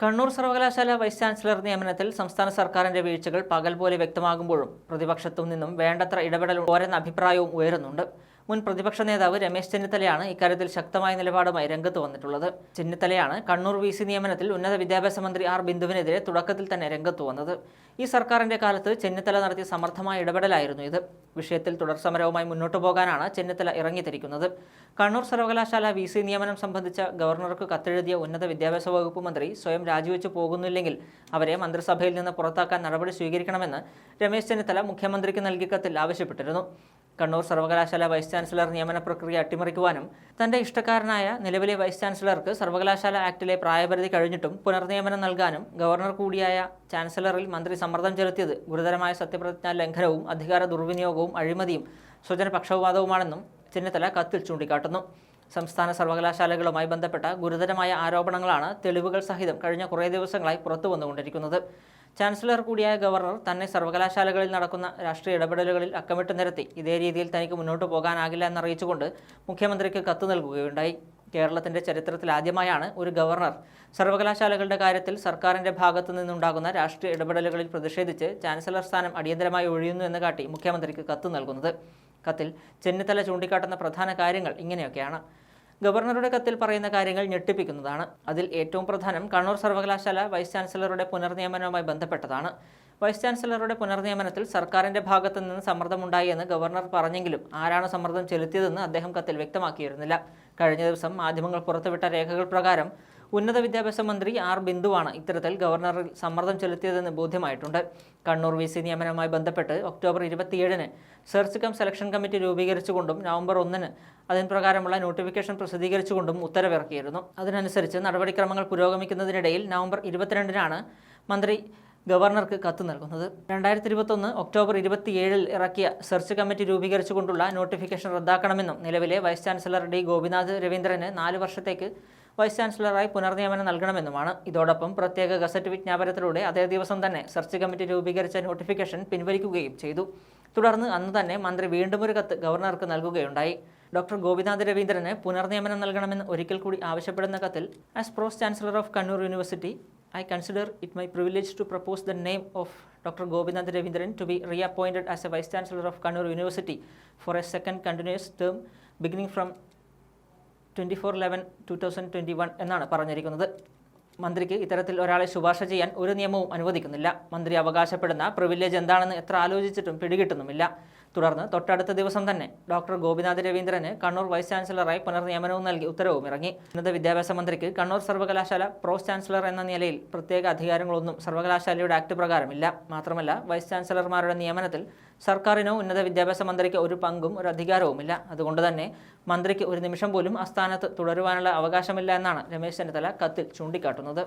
കണ്ണൂർ സർവകലാശാല vice chancellor നിയമനത്തിൽ സംസ്ഥാന സർക്കാരിന്റെ വീഴ്ചകൾ പകൽ പോലെ വ്യക്തമാകുമ്പോഴും പ്രതിപക്ഷത്തു നിന്നും വേണ്ടത്ര ഇടപെടൽ പോരെന്ന അഭിപ്രായവും ഉയരുന്നുണ്ട്. മുൻ പ്രതിപക്ഷ നേതാവ് രമേശ് ചെന്നിത്തലയാണ് ഇക്കാര്യത്തിൽ ശക്തമായ നിലപാടുമായി രംഗത്ത് വന്നിട്ടുള്ളത്. ചെന്നിത്തലയാണ് കണ്ണൂർ വി സി നിയമനത്തിൽ ഉന്നത വിദ്യാഭ്യാസ മന്ത്രി ആർ ബിന്ദുവിനെതിരെ തുടക്കത്തിൽ തന്നെ രംഗത്ത് വന്നത്. ഈ സർക്കാരിന്റെ കാലത്ത് ചെന്നിത്തല നടത്തിയ സമർത്ഥമായ ഇടപെടലായിരുന്നു ഇത്. വിഷയത്തിൽ തുടർ സമരവുമായി മുന്നോട്ടു പോകാനാണ് ചെന്നിത്തല ഇറങ്ങിത്തിരിക്കുന്നത്. കണ്ണൂർ സർവകലാശാല വി സി നിയമനം സംബന്ധിച്ച ഗവർണർക്ക് കത്തെഴുതിയ ഉന്നത വിദ്യാഭ്യാസ വകുപ്പ് മന്ത്രി സ്വയം രാജിവെച്ച് പോകുന്നില്ലെങ്കിൽ അവരെ മന്ത്രിസഭയിൽ നിന്ന് പുറത്താക്കാൻ നടപടി സ്വീകരിക്കണമെന്ന് രമേശ് ചെന്നിത്തല മുഖ്യമന്ത്രിക്ക് നൽകിയ കത്തിൽ ആവശ്യപ്പെട്ടിരുന്നു. കണ്ണൂർ സർവകലാശാല വൈസ് ചാൻസലർ നിയമന പ്രക്രിയ അട്ടിമറിക്കുവാനും തന്റെ ഇഷ്ടക്കാരനായ നിലവിലെ വൈസ് ചാൻസലർക്ക് സർവകലാശാല ആക്ടിലെ പ്രായപരിധി കഴിഞ്ഞിട്ടും പുനർനിയമനം നൽകാനും ഗവർണർ കൂടിയായ ചാൻസലറിൽ മന്ത്രി സമ്മർദ്ദം ചെലുത്തിയത് ഗുരുതരമായ സത്യപ്രതിജ്ഞാ ലംഘനവും അധികാര ദുർവിനിയോഗവും അഴിമതിയും സ്വജനപക്ഷപാതവുമാണെന്നും ചെന്നിത്തല കത്തിൽ ചൂണ്ടിക്കാട്ടുന്നു. സംസ്ഥാന സർവകലാശാലകളുമായി ബന്ധപ്പെട്ട ഗുരുതരമായ ആരോപണങ്ങളാണ് തെളിവുകൾ സഹിതം കഴിഞ്ഞ കുറേ ദിവസങ്ങളായി പുറത്തു വന്നുകൊണ്ടിരിക്കുന്നത് ചാൻസലർ കൂടിയായ ഗവർണർ തന്നെ സർവകലാശാലകളിൽ നടക്കുന്ന രാഷ്ട്രീയ ഇടപെടലുകളിൽ അക്കമിട്ട് നിരത്തി. ഇതേ രീതിയിൽ തനിക്ക് മുന്നോട്ട് പോകാനാകില്ല എന്നറിയിച്ചുകൊണ്ട് മുഖ്യമന്ത്രിക്ക് കത്ത് നൽകുകയുണ്ടായി. കേരളത്തിന്റെ ചരിത്രത്തിൽ ആദ്യമായാണ് ഒരു ഗവർണർ സർവകലാശാലകളുടെ കാര്യത്തിൽ സർക്കാരിന്റെ ഭാഗത്തു നിന്നുണ്ടാകുന്ന രാഷ്ട്രീയ ഇടപെടലുകളിൽ പ്രതിഷേധിച്ച് ചാൻസലർ സ്ഥാനം അടിയന്തരമായി ഒഴിയുന്നു എന്ന് കാട്ടി മുഖ്യമന്ത്രിക്ക് കത്ത് നൽകുന്നത്. കത്തിൽ ചെന്നിത്തല ചൂണ്ടിക്കാട്ടുന്ന പ്രധാന കാര്യങ്ങൾ ഇങ്ങനെയൊക്കെയാണ്. ഗവർണറുടെ കത്തിൽ പറയുന്ന കാര്യങ്ങൾ ഞെട്ടിപ്പിക്കുന്നതാണ്. അതിൽ ഏറ്റവും പ്രധാനം കണ്ണൂർ സർവകലാശാല വൈസ് ചാൻസലറുടെ പുനർനിയമനവുമായി ബന്ധപ്പെട്ടതാണ്. വൈസ് ചാൻസലറുടെ പുനർനിയമനത്തിൽ സർക്കാരിന്റെ ഭാഗത്തു നിന്ന് സമ്മർദ്ദമുണ്ടായി എന്ന് ഗവർണർ പറഞ്ഞെങ്കിലും ആരാണ് സമ്മർദ്ദം ചെലുത്തിയതെന്ന് അദ്ദേഹം കത്തിൽ വ്യക്തമാക്കിയിരുന്നില്ല. കഴിഞ്ഞ ദിവസം മാധ്യമങ്ങൾ പുറത്തുവിട്ട രേഖകൾ പ്രകാരം ഉന്നത വിദ്യാഭ്യാസ മന്ത്രി ആർ ബിന്ദുവാണ് ഇത്തരത്തിൽ ഗവർണറിൽ സമ്മർദ്ദം ചെലുത്തിയതെന്ന് ബോധ്യമായിട്ടുണ്ട്. കണ്ണൂർ വി സി നിയമനവുമായി ബന്ധപ്പെട്ട് ഒക്ടോബർ ഇരുപത്തിയേഴിന് സെർച്ച് കം സെലക്ഷൻ കമ്മിറ്റി രൂപീകരിച്ചുകൊണ്ടും നവംബർ ഒന്നിന് അതിന് പ്രകാരമുള്ള നോട്ടിഫിക്കേഷൻ പ്രസിദ്ധീകരിച്ചുകൊണ്ടും ഉത്തരവിറക്കിയിരുന്നു. അതിനനുസരിച്ച് നടപടിക്രമങ്ങൾ പുരോഗമിക്കുന്നതിനിടയിൽ നവംബർ ഇരുപത്തിരണ്ടിനാണ് മന്ത്രി ഗവർണർക്ക് കത്ത് നൽകുന്നത്. രണ്ടായിരത്തി ഇരുപത്തൊന്ന് ഒക്ടോബർ ഇരുപത്തിയേഴിൽ ഇറക്കിയ സെർച്ച് കമ്മിറ്റി രൂപീകരിച്ചുകൊണ്ടുള്ള നോട്ടിഫിക്കേഷൻ റദ്ദാക്കണമെന്നും നിലവിലെ വൈസ് ചാൻസലർ ഡി ഗോപിനാഥ് രവീന്ദ്രന് നാല് വർഷത്തേക്ക് വൈസ് ചാൻസലറായി പുനർനിയമനം നൽകണമെന്നുമാണ്. ഇതോടൊപ്പം പ്രത്യേക ഗസറ്റ് വിജ്ഞാപനത്തിലൂടെ അതേ ദിവസം തന്നെ സെർച്ച് കമ്മിറ്റി രൂപീകരിച്ച നോട്ടിഫിക്കേഷൻ പിൻവലിക്കുകയും ചെയ്തു. തുടർന്ന് അന്ന് തന്നെ മന്ത്രി വീണ്ടും ഒരു കത്ത് ഗവർണർക്ക് നൽകുകയുണ്ടായി. ഡോക്ടർ ഗോപിനാഥ് രവീന്ദ്രന് പുനർനിയമനം നൽകണമെന്ന് ഒരിക്കൽ കൂടി ആവശ്യപ്പെടുന്ന കത്തിൽ as pro chancellor of Kannur university I consider it my privilege to propose the name of Dr. Ravindran Ravindran to be reappointed as a vice chancellor of Kannur university for a second continuous term beginning from twenty four eleven two thousand twenty one എന്നാണ് പറഞ്ഞിരിക്കുന്നത്. മന്ത്രിക്ക് ഇത്തരത്തിൽ ഒരാളെ ശുപാർശ ചെയ്യാൻ ഒരു നിയമവും അനുവദിക്കുന്നില്ല. മന്ത്രി അവകാശപ്പെടുന്ന പ്രിവിലേജ് എന്താണെന്ന് എത്ര ആലോചിച്ചിട്ടും പിടികിട്ടുന്നുമില്ല. തുടർന്ന് തൊട്ടടുത്ത ദിവസം തന്നെ ഡോക്ടർ ഗോപിനാഥ് രവീന്ദ്രന് കണ്ണൂർ വൈസ് ചാൻസലറായി പുനർനിയമനവും നൽകി ഉത്തരവും ഇറങ്ങി. ഉന്നത വിദ്യാഭ്യാസ മന്ത്രിക്ക് കണ്ണൂർ സർവകലാശാല പ്രോസ് ചാൻസലർ എന്ന നിലയിൽ പ്രത്യേക അധികാരങ്ങളൊന്നും സർവകലാശാലയുടെ ആക്ട് പ്രകാരമില്ല. മാത്രമല്ല വൈസ് ചാൻസലർമാരുടെ നിയമനത്തിൽ സർക്കാരിനോ ഉന്നത വിദ്യാഭ്യാസ മന്ത്രിക്ക് ഒരു പങ്കും ഒരു അധികാരവുമില്ല. അതുകൊണ്ട് തന്നെ മന്ത്രിക്ക് ഒരു നിമിഷം പോലും ആ സ്ഥാനത്ത് തുടരുവാനുള്ള അവകാശമില്ല എന്നാണ് രമേശ് ചെന്നിത്തല കത്തിൽ ചൂണ്ടിക്കാട്ടുന്നത്.